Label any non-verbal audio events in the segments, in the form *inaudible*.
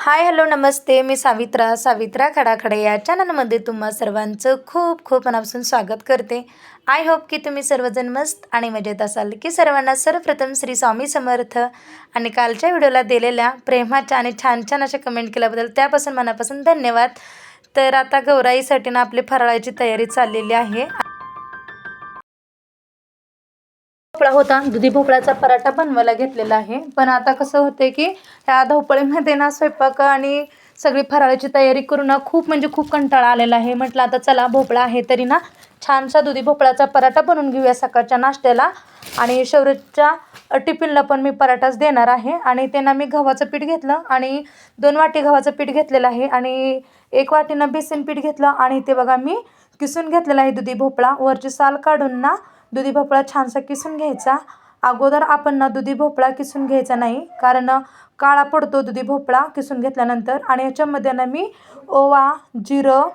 Hi hello नमस्ते. मी सावित्रा सावित्रा खडाखडे. या चॅनलमध्ये तुम्हा सर्वांचं खूप खूप मनापासून स्वागत करते. आय होप की तुम्ही सर्वजण मस्त आणि मजेत असाल की सर्वांना सर्वप्रथम श्री स्वामी समर्थ आणि कालच्या व्हिडिओला दिलेल्या प्रेमाच्या आणि छान छान अशा कमेंट केल्याबद्दल त्यापासून मनापासून धन्यवाद. तर आता गौराईसाठी ना आपली फराळाची तयारी चाललेली आहे. भोपळा होता. दुधी भोपळ्याचा पराठा बनवायला घेतलेला आहे. पण आता कसं होते की ह्या धावपळीमध्ये ना स्वयंपाक आणि सगळी फराळाची तयारी करून ना खूप म्हणजे खूप कंटाळा आलेला आहे. म्हटलं आता चला भोपळा आहे तरी ना छानसा दुधी भोपळ्याचा पराठा बनवून घेऊया सकाळच्या नाश्त्याला. आणि शौर्यच्या टिफिनला पण मी पराठाच देणार आहे. आणि त्यांना मी गव्हाचं पीठ घेतलं आणि दोन वाटी गव्हाचं पीठ घेतलेलं आहे. आणि एक वाटीनं बेसन पीठ घेतलं आणि ते बघा मी किसून घेतलेलं आहे दुधी भोपळा. वरची साल काढून ना दुधी भोपळा छानसा किसून घ्यायचा. अगोदर आपण ना दुधी भोपळा किसून घ्यायचा नाही कारण काळा पडतो दुधी भोपळा किसून घेतल्यानंतर आणि याच्यामध्ये ना मी ओवा जिरं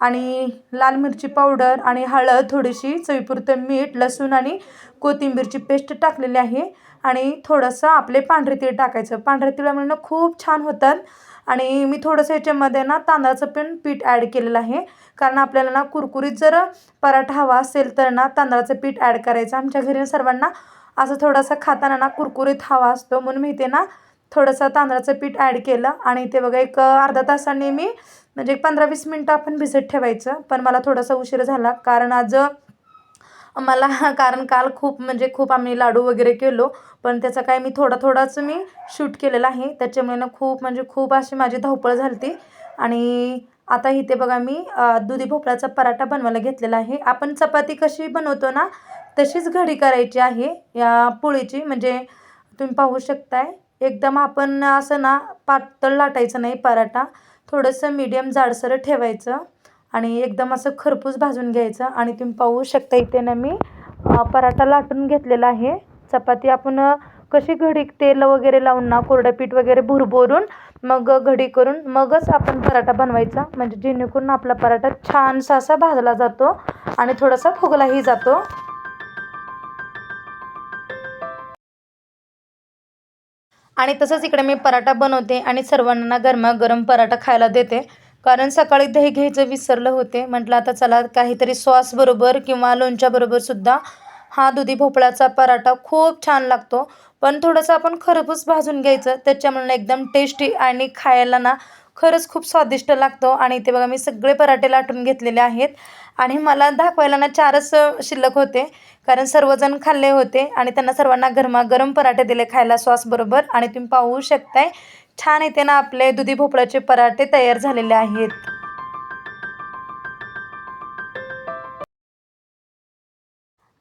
आणि लाल मिरची पावडर आणि हळद थोडीशी चवीपुरतं मीठ लसूण आणि कोथिंबीरची पेस्ट टाकलेली आहे. आणि थोडंसं आपले पांढरे तीळ टाकायचं. पांढरे तिळामुळे ना खूप छान होतात. आणि मी थोडंसं याच्यामध्ये ना तांदळाचं पण पीठ ॲड केलेलं आहे. कारण आपल्याला ना कुरकुरीत जर पराठा हवा असेल तर ना तांदळाचं पीठ ॲड करायचं. आमच्या घरी सर्वांना असं थोडंसं खाताना ना कुरकुरीत हवा असतो. म्हणून मी ते ना थोडंसं तांदळाचं पीठ ॲड केलं. आणि ते बघा एक अर्धा तासाने मी म्हणजे एक पंधरा वीस मिनटं आपण भिजत ठेवायचं. पण मला थोडासा उशीर झाला. कारण आज मला कारण काल खूप म्हणजे खूप आम्ही लाडू वगैरे केलो पण त्याचा काय मी थोडा थोडाच मी शूट केलेला आहे. त्याच्यामुळे ना खूप म्हणजे खूप अशी माझी धावपळ झाली ती आणि आता इथे बघा मी दुधी भोपळ्याचा पराठा बनवायला घेतलेला आहे. आपण चपाती कशी बनवतो ना तशीच घडी करायची आहे. या पोळीची म्हणजे तुम्ही पाहू शकताय. एकदम आपण असं ना पातळ लाटायचं नाही पराठा. थोडंसं मीडियम जाडसर ठेवायचं. आणि एकदम असं खरपूस भाजून घ्यायचं आणि तुम्ही पाहू शकता इथे ना मी पराठा लाटून घेतलेला आहे. चपाती आपण कशी घडी तेल वगैरे लावून ना कोरडं पीठ वगैरे भुरभरून मग घडी करून मगच आपण पराठा बनवायचा. म्हणजे जेणेकरून आपला पराठा छानसा असा भाजला जातो आणि थोडासा फुगलाही जातो. आणि तसंच इकडे मी पराठा बनवते आणि सर्वांना गरमागरम पराठा खायला देते. कारण सकाळी दही घ्यायचं विसरलं होते. म्हटलं आता चला काहीतरी सॉसबरोबर किंवा लोणच्याबरोबर सुद्धा हा दुधी भोपळ्याचा पराठा खूप छान लागतो. पण थोडंसं आपण खरपूस भाजून घ्यायचं त्याच्यामुळे एकदम टेस्टी आणि खायला ना खरंच खूप स्वादिष्ट लागतो. आणि ते बघा मी सगळे पराठे लाटून घेतलेले आहेत. आणि मला दाखवायला ना चारच शिल्लक होते. कारण सर्वजण खाल्ले होते आणि त्यांना सर्वांना गरमागरम पराठे दिले खायला सॉसबरोबर आणि तुम्ही पाहू शकताय छान इथे ना आपले दुधी भोपळ्याचे पराठे तयार झालेले आहेत.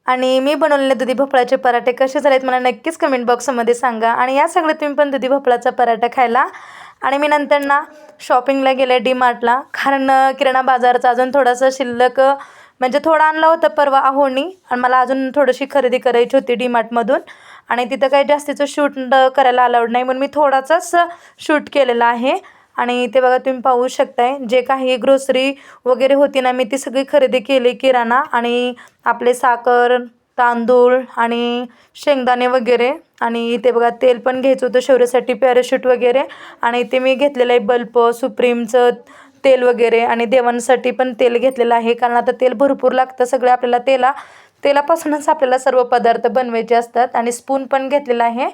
आणि मी बनवलेले दुधी भोपळ्याचे पराठे कसे झालेत मला नक्कीच कमेंट बॉक्समध्ये सांगा. आणि या सगळे तुम्ही पण दुधी भोपळ्याचा पराठा खायला. आणि मी नंतर ना शॉपिंगला गेले डी मार्टला कारण किराणा बाजारचा अजून थोडासा शिल्लक म्हणजे थोडं आणलं होतं परवा आहोणी आणि मला अजून थोडीशी खरेदी करायची होती डी मार्टमधून आणि तिथं काही जास्तीचं शूट करायला अलाउड नाही म्हणून मी थोडासाच शूट केलेला आहे. आणि ते बघा तुम्ही पाहू शकताय जे काही ग्रोसरी वगैरे होती ना मी ती सगळी खरेदी केली किराणा आणि आपले साखर तांदूळ आणि शेंगदाणे वगैरे. आणि इथे बघा तेल पण घ्यायचं होतं शौर्यासाठी पॅराशूट वगैरे. आणि इथे मी घेतलेलं आहे बल्ब सुप्रीमचं तेल वगैरे. आणि देवांसाठी पण तेल घेतलेलं आहे कारण आता तेल भरपूर लागतं सगळं आपल्याला तेला. तेलापासूनच आपल्याला सर्व पदार्थ बनवायचे असतात आणि स्पून पण घेतलेला आहे.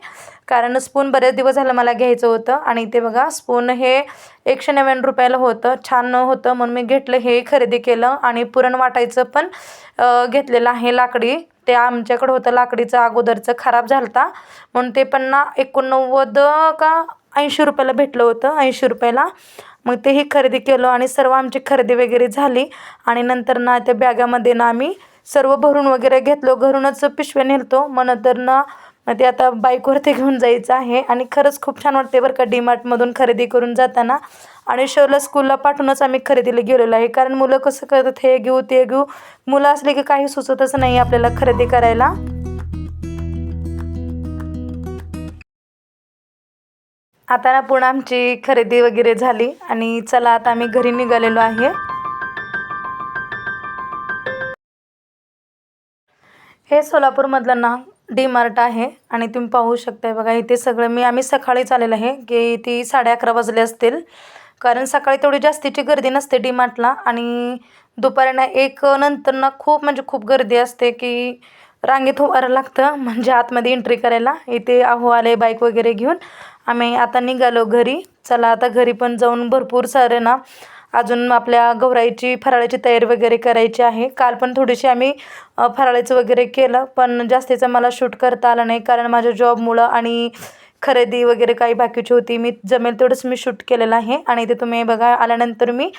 कारण स्पून बरेच दिवस झालं मला घ्यायचं होतं आणि ते बघा स्पून हे एकशे नव्याण्णव रुपयाला होतं छान होतं म्हणून मी घेतलं हे खरेदी केलं आणि पुरण वाटायचं पण घेतलेलं आहे लाकडी. ते आमच्याकडं होतं लाकडीचं अगोदरचं खराब झालता. होता म्हणून ते पण ना एकोणनव्वद का ऐंशी रुपयाला भेटलं होतं ऐंशी रुपयाला. मग तेही खरेदी केलं आणि सर्व आमची खरेदी वगैरे झाली. आणि नंतर ना त्या बॅगामध्ये ना आम्ही सर्व भरून वगैरे घेतलो घरूनच पिशव्या नेलतो. मग नंतर ना मग ते आता बाईकवरती घेऊन जायचं आहे आणि खरंच खूप छान वाटते बरं का डीमार्टमधून खरेदी करून जाताना. आणि शहरला स्कूलला पाठवूनच आम्ही खरेदीला गेलेलो आहे. कारण मुलं कसं करतात हे घेऊ ते घेऊ. मुलं असले की काही सुचतच नाही आपल्याला खरेदी करायला. आता ना पुन्हा आमची खरेदी वगैरे झाली आणि चला आता आम्ही घरी निघालेलो आहे. हे सोलापूरमधलं ना डी मार्ट आहे आणि तुम्ही पाहू शकताय बघा इथे सगळं मी आम्ही सकाळीच आलेलं आहे की ती साडे अकरा वाजले असतील. कारण सकाळी तेवढी जास्तीची गर्दी नसते डी मार्टला आणि दुपारी ना एक नंतर ना खूप म्हणजे खूप गर्दी असते की रांगेत उभारं लागतं म्हणजे आतमध्ये एंट्री करायला. इथे अहो आले बाईक वगैरे घेऊन. आम्ही आता निघालो घरी. चला आता घरी पण जाऊन भरपूर सारे ना अजून आपल्या गौराईची फराळाची तयारी वगैरे करायची आहे. काल पण थोडीशी आम्ही फराळाचं वगैरे केलं पण जास्तीचं मला शूट करता आलं नाही. कारण माझ्या जॉबमुळं आणि खरेदी वगैरे काही बाकीची होती. मी जमेल तेवढंच मी शूट केलेलं आहे. आणि ते तुम्ही बघा आल्यानंतर मी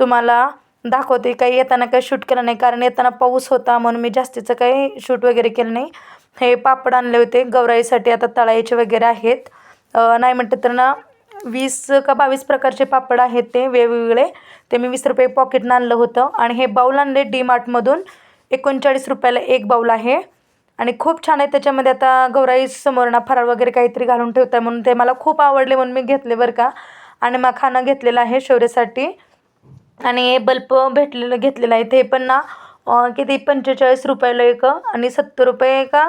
तुम्हाला दाखवते. काही येताना काही शूट केलं नाही. कारण येताना पाऊस होता म्हणून मी जास्तीचं काही शूट वगैरे केलं नाही. हे पापड आणले होते. गौराईसाठी आता तळायचे वगैरे आहेत. नाही म्हटलं तर ना वीस का बावीस प्रकारचे पापड आहेत ते वेगवेगळे. ते मी वीस रुपये पॉकेटनं आणलं होतं. आणि हे बाऊल आणले डी मार्टमधून एकोणचाळीस रुपयाला एक बाऊल आहे. आणि खूप छान आहे त्याच्यामध्ये. आता गौराई समोरणा फराळ वगैरे काहीतरी घालून ठेवत आहे म्हणून ते मला खूप आवडले म्हणून मी घेतले बरं का. आणि मग खाणं घेतलेलं आहे शौर्यासाठी. आणि हे बल्ब भेटलेलं घेतलेलं आहे. ते पण ना किती? पंचेचाळीस रुपयाला एक. आणि सत्तर रुपये का?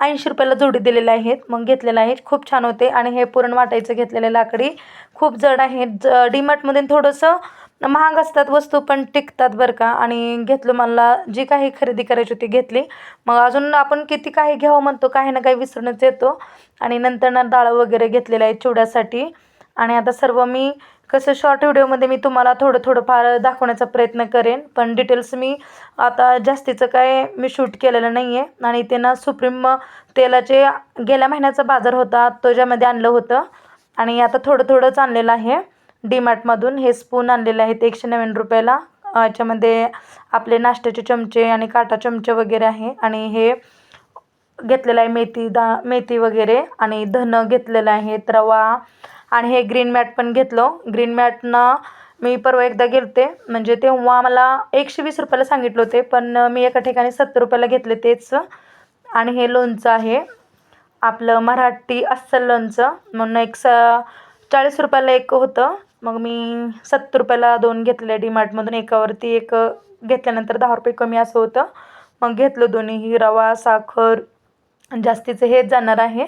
ऐंशी रुपयाला जोडी दिलेले आहेत. मग घेतलेलं आहे खूप छान होते. आणि हे पुरण वाटायचं घेतलेलं लाकडी. खूप जड आहे. ज डीमार्टमध्ये थोडंसं महाग असतात वस्तू पण टिकतात बरं का. आणि घेतलं मला जी काही खरेदी करायची होती घेतली. मग अजून आपण किती काही घ्यावं म्हणतो काही ना काही विसरूनच येतो. आणि नंतर ना डाळ वगैरे घेतलेलं आहे चिवड्यासाठी आणि आता सर्व मी कसं शॉर्ट व्हिडिओमध्ये मी तुम्हाला थोडं थोडं फार दाखवण्याचा प्रयत्न करेन पण डिटेल्स मी आता जास्तीचं काय मी शूट केलेलं नाही आहे आणि ते ना सुप्रीम तेलाचे गेल्या महिन्याचा बाजार होता तो ज्यामध्ये आणलं होतं. आणि आता थोडं थोडंच आणलेलं आहे. डीमार्टमधून हे स्पून आणलेलं आहेत एकशे नव्याण्णव रुपयाला. याच्यामध्ये आपले नाश्त्याचे चमचे आणि काटा चमचे वगैरे आहे. आणि हे घेतलेलं आहे मेथी दा मेथी वगैरे. आणि धनं घेतलेलं आहेत रवा आणि हे ग्रीन मॅट पण घेतलं. ग्रीन मॅटनं मी परवा एकदा गेलते. म्हणजे तेव्हा मला एकशे वीस रुपयाला सांगितलं होते पण मी एका ठिकाणी सत्तर रुपयाला घेतले तेच. आणि हे लोणचं आहे. आपलं मराठी अस्सल लोणचं. म्हणून एक स चाळीस रुपयाला एक होतं. मग मी सत्तर रुपयाला दोन घेतले. डीमार्टमधून एकावरती एक घेतल्यानंतर दहा रुपये कमी असं होतं. मग घेतलं दोन्हीही रवा साखर जास्तीचं हेच जाणार आहे.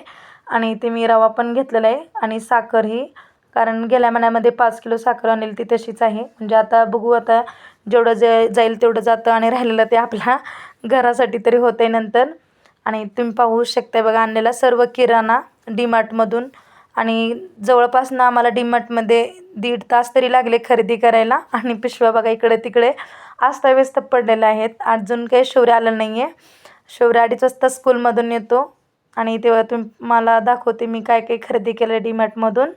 आणि ते मी रवा पण घेतलेला आहे आणि साखर ही कारण गेल्या महिन्यामध्ये पाच किलो साखर आणलेली ती तशीच आहे. म्हणजे आता बघू आता जेवढं जे जाईल तेवढं जातं आणि राहिलेलं ते आपल्या *laughs* घरासाठी तरी होतं आहे नंतर. आणि तुम्ही पाहू शकता बघा आणलेला सर्व किराणा डीमार्टमधून आणि जवळपास ना आम्हाला डीमार्टमध्ये दीड तास तरी लागले खरेदी करायला. आणि पिशव्या बघा इकडे तिकडे अस्ताव्यस्त पडलेल्या आहेत. अजून काही शौर्य आलं नाही आहे शौर्य अडीच वाजता स्कूलमधून येतो. आणि तेव्हा तुम्ही मला दाखवते मी काय काय खरेदी केलं डीमार्टमधून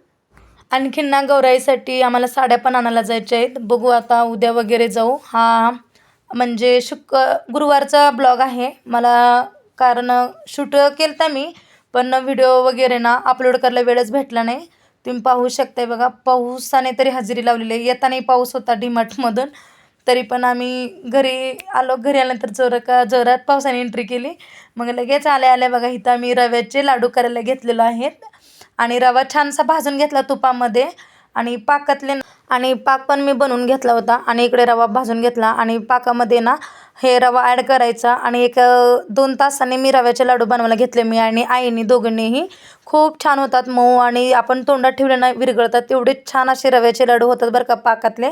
आणखीन ना गौराईसाठी आम्हाला साड्या पण आणायला जायच्या आहेत. बघू आता उद्या वगैरे जाऊ. हा म्हणजे शुक गुरुवारचा ब्लॉग आहे. मला कारण शूट केलं मी पण व्हिडिओ वगैरे ना अपलोड करायला वेळच भेटला नाही. तुम्ही पाहू शकताय बघा पाऊसाने तरी हजेरी लावलेली आहे. येतानाही पाऊस होता डीमार्टमधून तरी पण आम्ही घरी आलो घरी आल्यानंतर जोर का जोरात पावसाने एंट्री केली. मग लगेच आल्या आल्या बघा इथं आम्ही रव्याचे लाडू करायला घेतलेलो आहेत. आणि रवा छानसा भाजून घेतला तुपामध्ये. आणि पाकातले आणि पाक पण मी बनवून घेतला होता. आणि इकडे रवा भाजून घेतला. आणि पाकामध्ये ना हे रवा ॲड करायचा आणि एक दोन तासाने मी रव्याचे लाडू बनवायला घेतले. मी आणि आईने दोघींनीही खूप छान होतात मऊ आणि आपण तोंडात ठेवले ना विरघळतात. एवढे छान असे रव्याचे लाडू होतात बरं का पाकातले.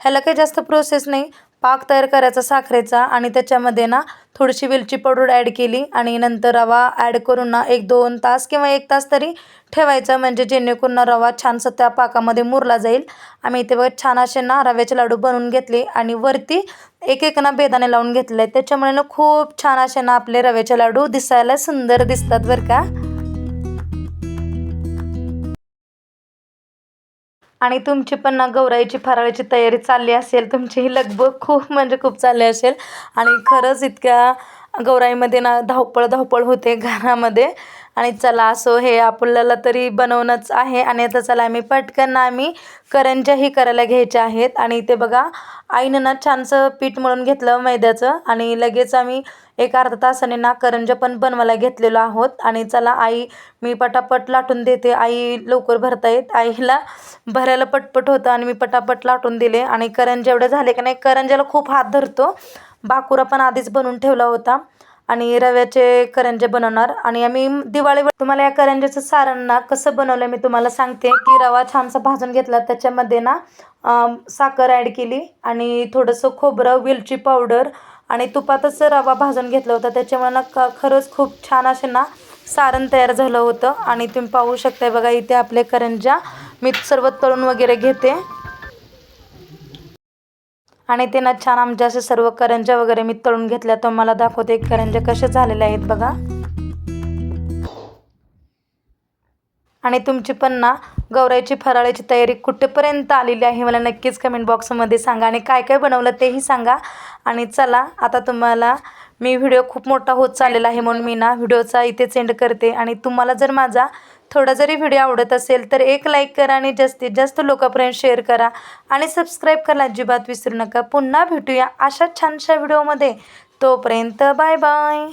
ह्याला काही जास्त प्रोसेस नाही. पाक तयार करायचा साखरेचा आणि त्याच्यामध्ये ना थोडीशी वेलची पावडर ॲड केली आणि नंतर रवा ॲड करून ना एक दोन तास किंवा एक तास तरी ठेवायचं म्हणजे जेणेकरून ना रवा छानसा त्या पाकामध्ये मुरला जाईल. आम्ही इथे बघा छान असे ना रव्याचे लाडू बनवून घेतले आणि वरती एक एक ना बेदाणे लावून घेतले. त्याच्यामुळे ना खूप छान असे ना आपले रव्याचे लाडू दिसायला सुंदर दिसतात बरं का. आणि तुमची पण ना गौराईची फराळीची तयारी चालली असेल तुमची ही लगबग खूप म्हणजे खूप चालली असेल. आणि खरंच इतक्या गौराईमध्ये ना धावपळ धावपळ होते घरामध्ये. आणि चला असो हे आपल्याला तरी बनवणंच आहे. आणि आता चला आम्ही पटकन ना आम्ही करंज्याही करायला घ्यायच्या आहेत. आणि इथे बघा आईनं ना छानसं पीठ मळून घेतलं मैद्याचं आणि लगेच आम्ही एक अर्धा तासाने ना करंज्या पण बनवायला घेतलेलो आहोत. आणि चला आई मी पटापट लाटून देते. आई लवकर भरतायत आईला भरायला पटपट होतं आणि मी पटापट लाटून दिले. आणि करंज्या एवढे झाले की नाही करंज्याला खूप हात धरतो. बाकुरा पण आधीच बनवून ठेवला होता. आणि रव्याचे करंजे बनवणार. आणि आम्ही दिवाळीवर तुम्हाला या करंज्याचं सारण ना कसं बनवलं मी तुम्हाला सांगते. की रवा छानसा भाजून घेतला त्याच्यामध्ये ना साखर ॲड केली आणि थोडंसं खोबरं वेलची पावडर आणि तुपातच रवा भाजून घेतला होता. त्याच्यामुळे ना क खरंच खूप छान असे ना सारण तयार झालं होतं. आणि तुम्ही पाहू शकताय बघा इथे आपले करंज्या मी सर्व तळून वगैरे घेते. आणि ते ना छान आमच्या असे सर्व करंज्या वगैरे मी तळून घेतल्या तर मला दाखवते करंज्या कशा झालेल्या आहेत बघा. आणि तुमची पण ना गौरायची फराळाची तयारी कुठेपर्यंत आलेली आहे मला नक्कीच कमेंट बॉक्समध्ये सांगा आणि काय काय बनवलं तेही सांगा. आणि चला आता तुम्हाला मी व्हिडिओ खूप मोठा होत चाललेला आहे म्हणून मी ना व्हिडिओचा इथेच सेंड करते. आणि तुम्हाला जर माझा थोडा जरी व्हिडिओ आवडत असेल तर एक लाईक करा आणि जास्तीत जास्त लोकांपर्यंत शेअर करा. आणि सबस्क्राईब करायला अजिबात विसरू नका. पुन्हा भेटूया अशा छानशा व्हिडिओमध्ये तोपर्यंत बाय बाय